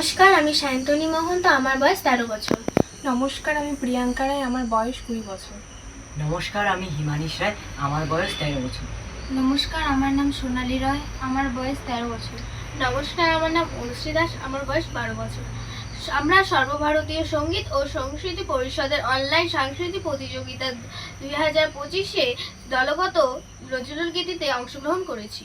নমস্কার আমি সায়ন্তনী মহন্ত আমার বয়স তেরো বছর। নমস্কার আমি প্রিয়াঙ্কা রায় আমার বয়স কুড়ি বছর। নমস্কার আমি হিমানিশ রায় আমার বয়স তেরো বছর। নমস্কার আমার নাম সোনালি রায় আমার বয়স তেরো বছর। নমস্কার আমার নাম অনুশ্রী দাস আমার বয়স বারো বছর। আমরা সর্বভারতীয় সংগীত ও সংস্কৃতি পরিষদের অনলাইন সাংস্কৃতিক প্রতিযোগিতা দুই হাজার পঁচিশে দলগত নজরুল গীতিতে অংশগ্রহণ করেছি।